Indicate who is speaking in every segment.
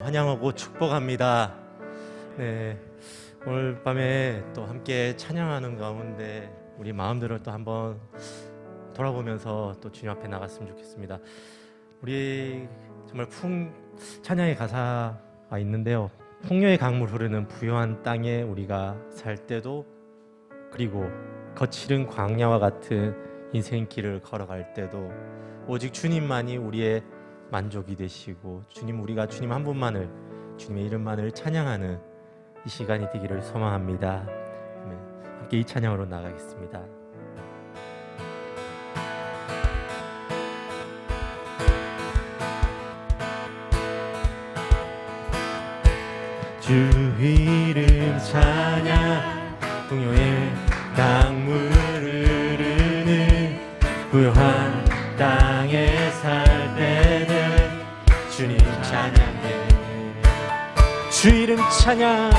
Speaker 1: 환영하고 축복합니다. 네, 오늘 밤에 또 함께 찬양하는 가운데 우리 마음들을 또 한번 돌아보면서 또 주님 앞에 나갔으면 좋겠습니다. 우리 정말 풍 찬양의 가사가 있는데요. 풍요의 강물 흐르는 부유한 땅에 우리가 살 때도 그리고 거칠은 광야와 같은 인생길을 걸어갈 때도 오직 주님만이 우리의 만족이 되시고 주님 우리가 주님 한 분만을 주님의 이름만을 찬양하는 이 시간이 되기를 소망합니다. 함께 이 찬양으로 나가겠습니다. 주 이름 찬양 풍요의 강물 흐르는 부요한 찬양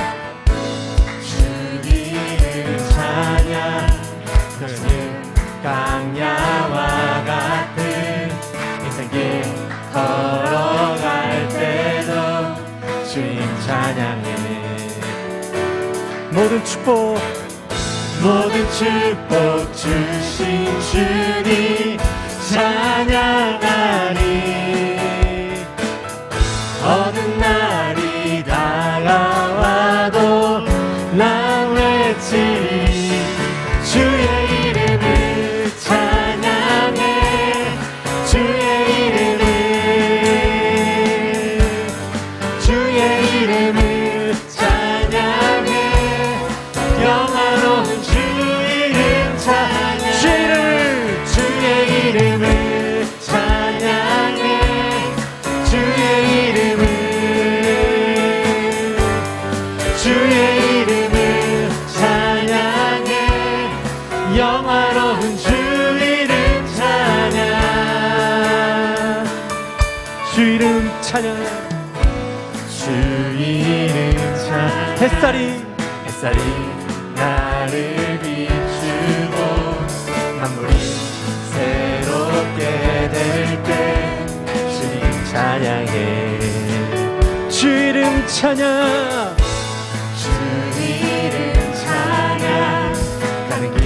Speaker 1: 주 이름 찬양 너는 강야와 같은 인생길 걸어갈 때도 주님 찬양해. 모든 축복 모든 축복 주신 주님 햇살이. 햇살이 나를 비추고 만물이 새롭게 될 때 주님 찬양해. 주 이름 찬양. 주 이름 찬양. 가는 길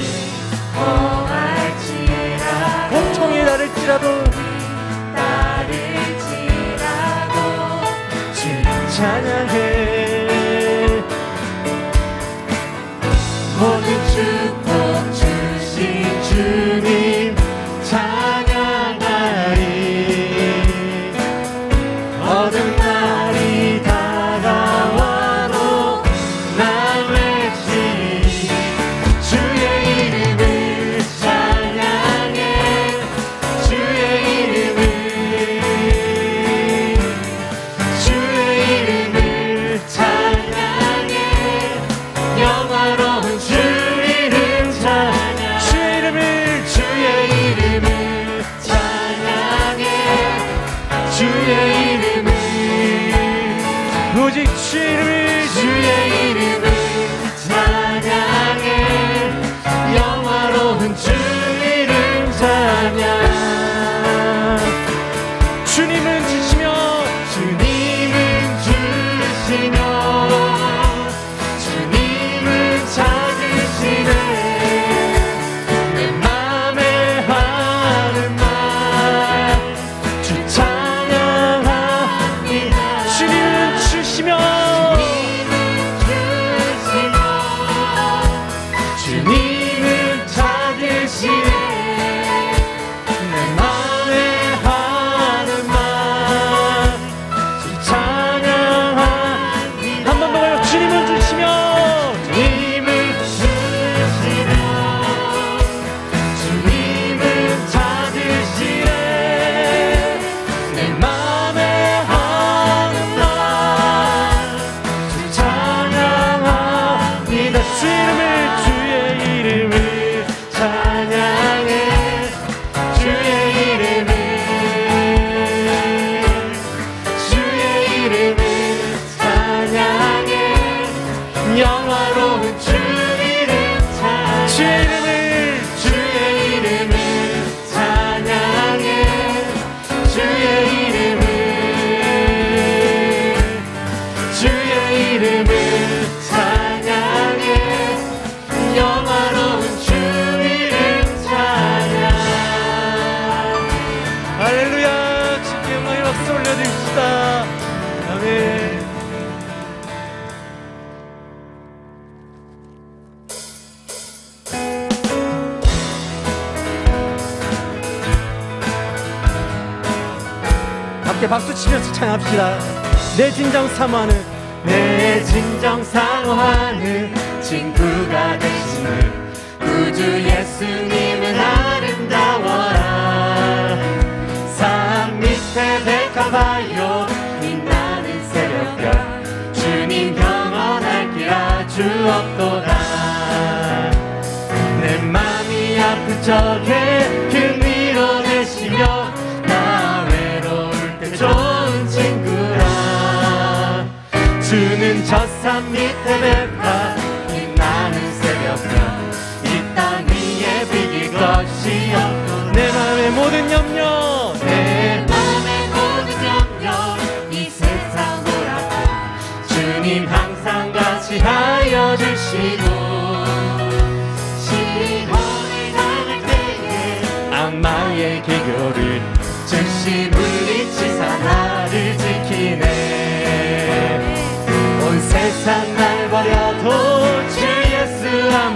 Speaker 1: 험할지라 고통이 나를지라도. 나를지라도 주님 찬양해 모든 함께 박수 치면서 찬양합시다. 내 진정 사모하는 내 진정 사모하는 친구가 되시는 구주 예수님은 아름다워라 산 밑에 백화바요 빛나는 새벽별 주님 영원할 길 아주 없도다 내 맘이 아프적해 저 산 밑에 뵙다 이 나는 새벽별 이땅 위에 비길 것이 없고 내 마음의 모든 염려 내
Speaker 2: 마음의 모든 염려 이 세상 돌아가
Speaker 1: 주님 항상 같이 하여 주시고
Speaker 2: 시험을 당할 때에
Speaker 1: 악마의 기교를 주시는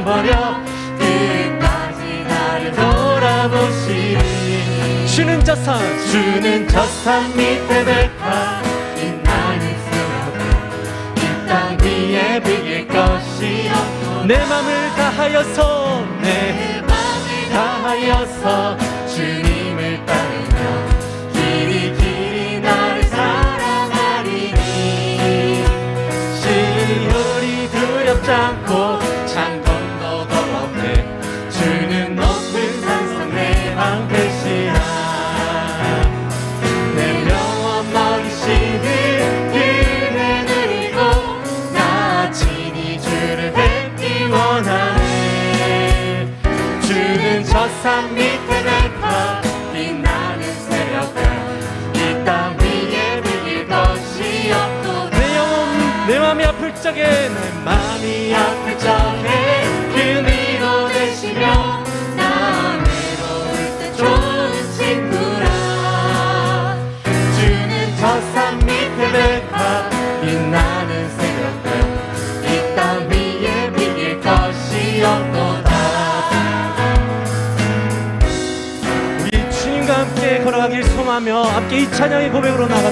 Speaker 1: 버려. 끝까지 나를 돌아보시니 주는 자산. 주는 자산 밑에 백화. 이땅 위에 비길 것이 없고 내 맘을 다하여서. 내
Speaker 2: 맘을
Speaker 1: 다하여서 주는 Rubem Brunão.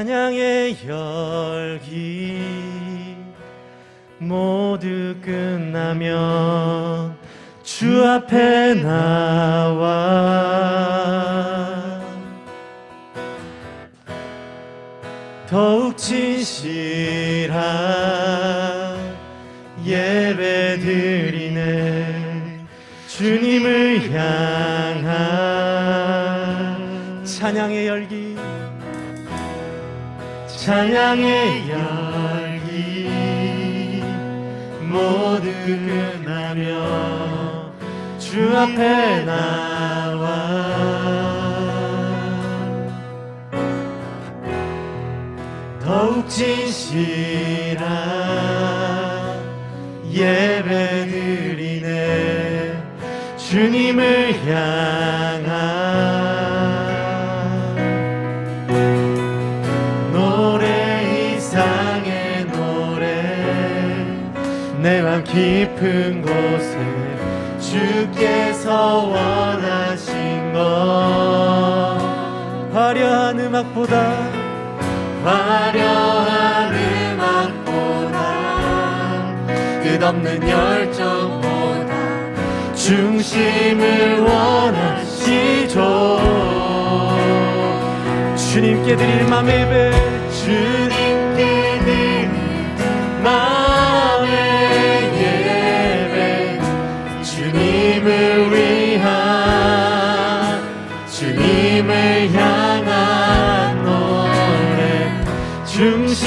Speaker 1: 찬양의 열기 모두 끝나면 주 앞에 나와. 더욱 진실한 예배 드리네. 주님을 향한 찬양의 열기 찬양의 열기. 모두 끝나며 주 앞에 나와. 더욱 진실한 예배 드리네. 주님을 향한 깊은 곳에 주께서 원하신 것. 화려한 음악보다 화려한 음악보다 끝없는 열정보다 중심을 원하시죠. 주님께 드릴 맘의 예배 주님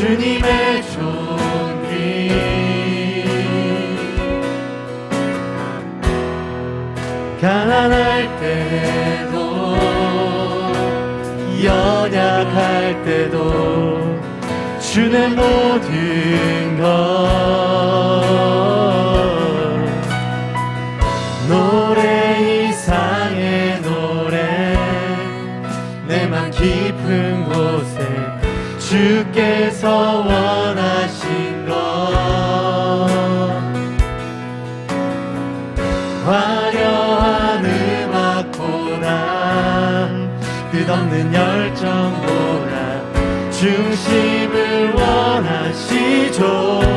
Speaker 1: 주님의 존귀 가난할 때도 연약할 때도 주의 모든 것 주께서 원하신 것. 화려한 음악보다 끝없는 열정보다 중심을 원하시죠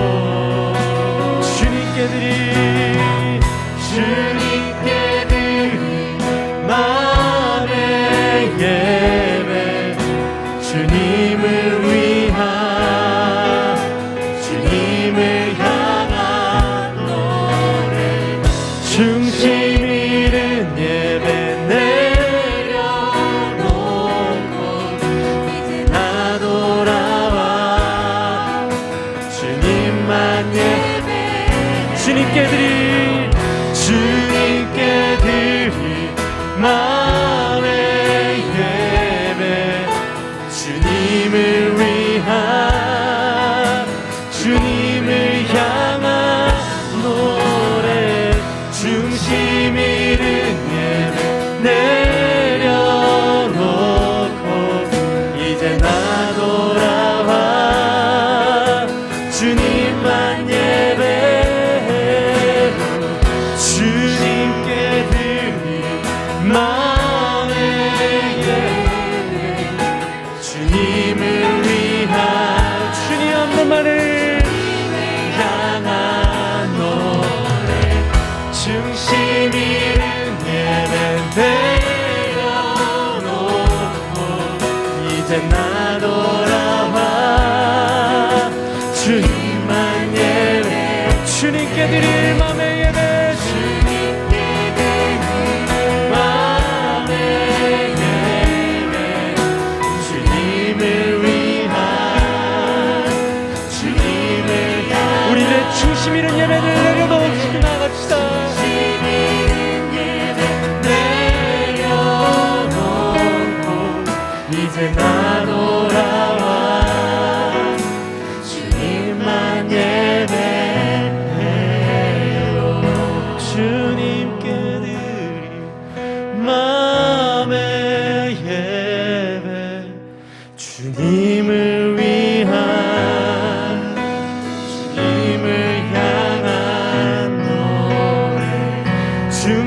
Speaker 2: 主に生けてる豆へべ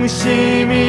Speaker 2: see me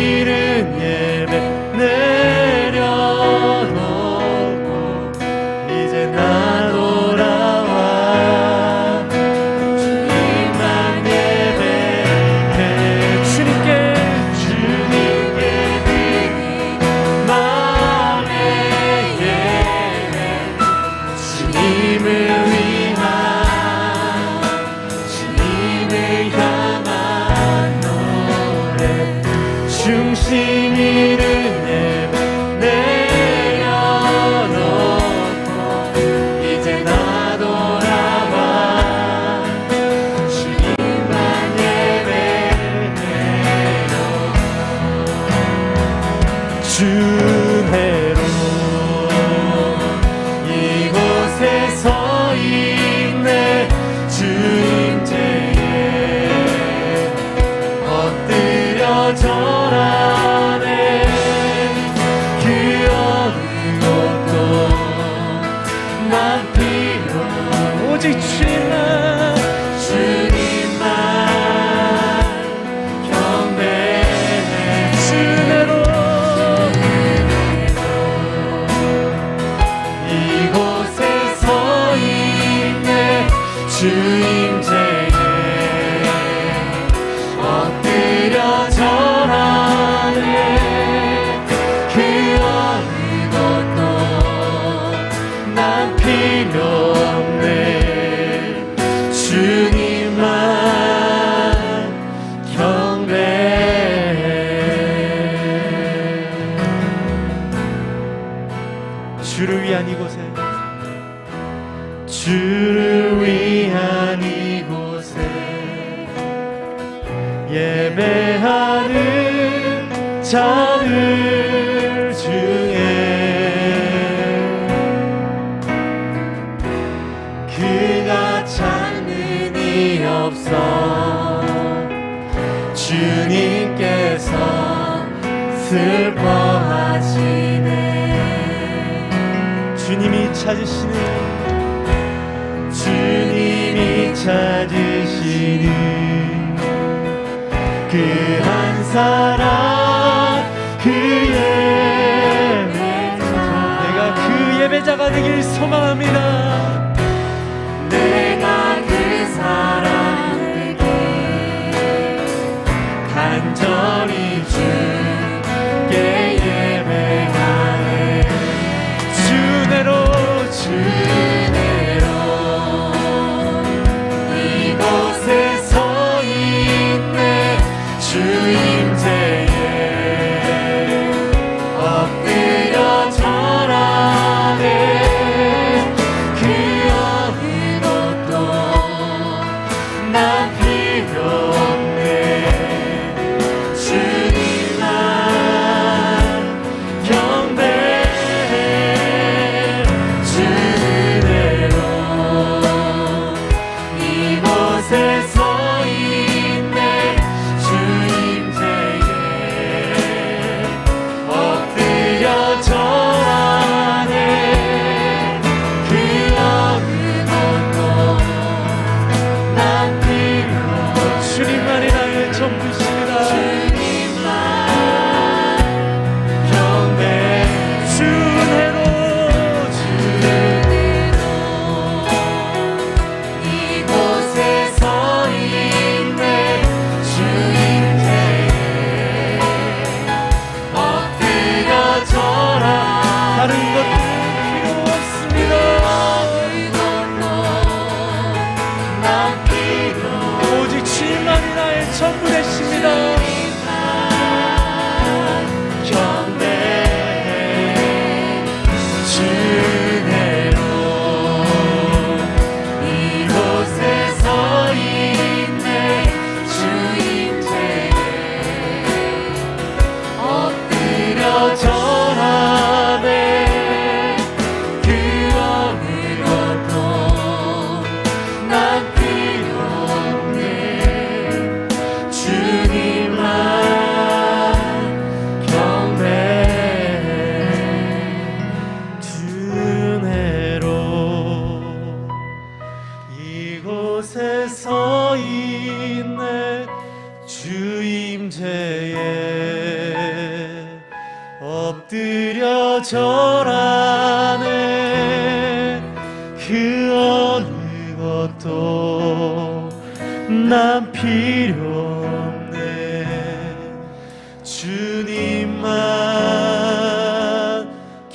Speaker 2: 슬퍼하시네.
Speaker 1: 주님이 찾으시는
Speaker 2: 주님이 찾으시는 그 한 사람 그 예배자
Speaker 1: 내가 그 예배자가 되길 소망합니다.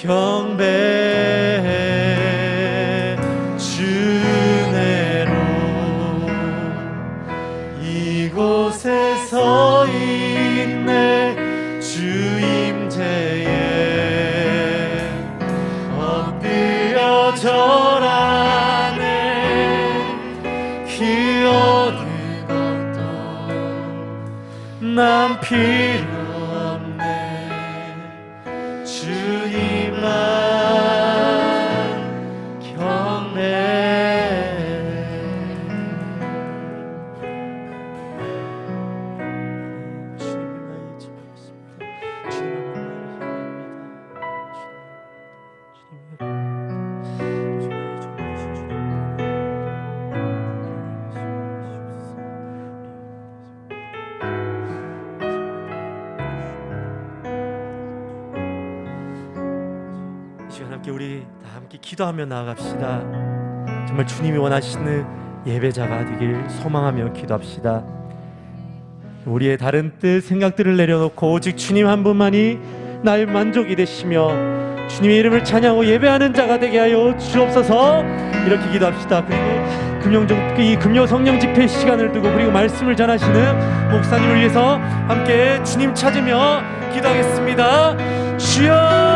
Speaker 2: 경배
Speaker 1: 주내로
Speaker 2: 이곳에 서 있네 주임제에 엎드려 절하네
Speaker 1: 기어드었던 난 필요 함께 기도하며 나아갑시다. 정말 주님이 원하시는 예배자가 되길 소망하며 기도합시다. 우리의 다른 뜻, 생각들을 내려놓고 오직 주님 한 분만이 나의 만족이 되시며 주님의 이름을 찬양하고 예배하는 자가 되게 하여 주옵소서 이렇게 기도합시다. 그리고 금용종 이 금요 성령 집회 시간을 두고 그리고 말씀을 전하시는 목사님을 위해서 함께 주님 찾으며 기도하겠습니다. 주여